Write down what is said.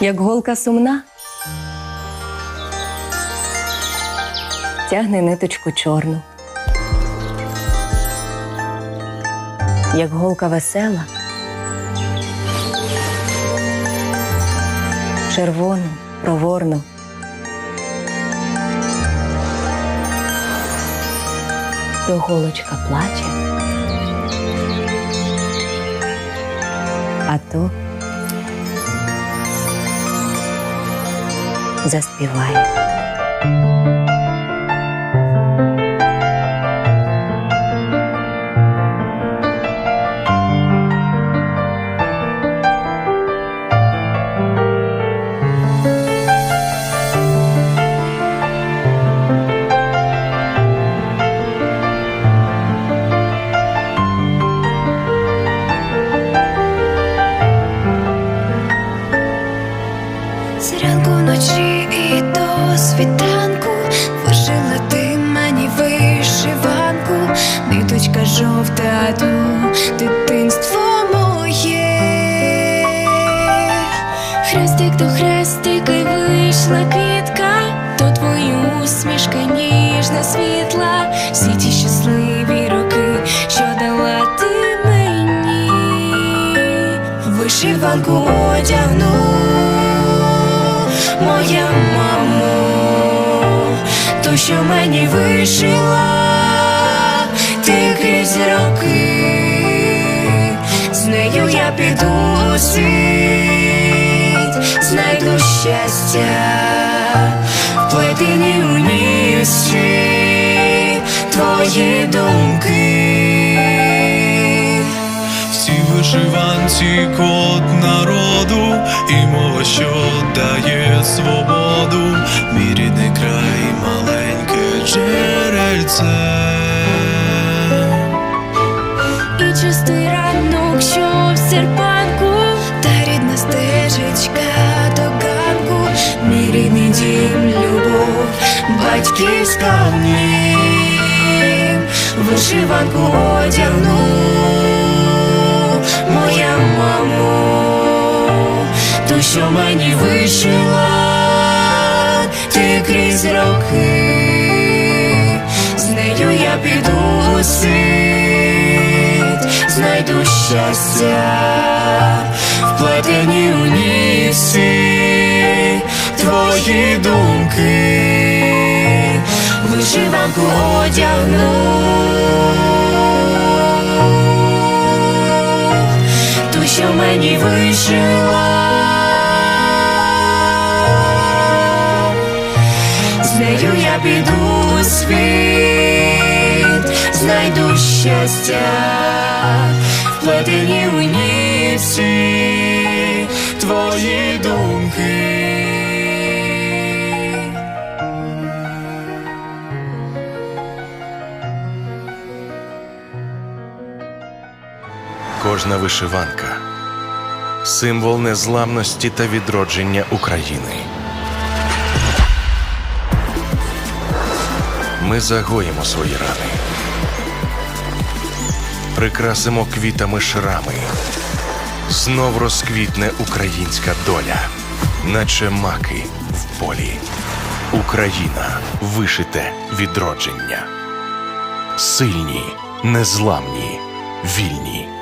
як голка сумна. Тягне ниточку чорну. Як голка весела, червону, проворну. То голочка плаче, а то заспіває. Жовта ту дитинство моє, хрестик до хрестика й вийшла квітка, то твої усмішка ніжна світла, всі ті щасливі роки, що дала ти мені, вишиванку одягну моя мамо, то, що мені вишила, крізь роки, з нею я піду у світ, знайду щастя, вплетені у ній твої думки. Всі вишиванці код народу і мова, що дає свободу, мій рідний край, маленьке джерельце. Чистий ранок, що в серпанку, та рідна стежечка до ганку, мій рідний дім, любов, батьківська в нім, вишиванку одягну, моя мамо, ту, що мені вишила, ти крізь роки, з нею я піду у світ, знайду щастя, вплетені у ній твої думки, вишиванку одягну. Ту, що мені вишила, з нею я піду у світ, знайду щастя, вплетені у ній всі твої думки. Кожна вишиванка символ незламності та відродження України. Ми загоїмо свої рани, прикрасимо квітами шрами. Знов розквітне українська доля, наче маки в полі. Україна вишите відродження. Сильні, незламні, вільні.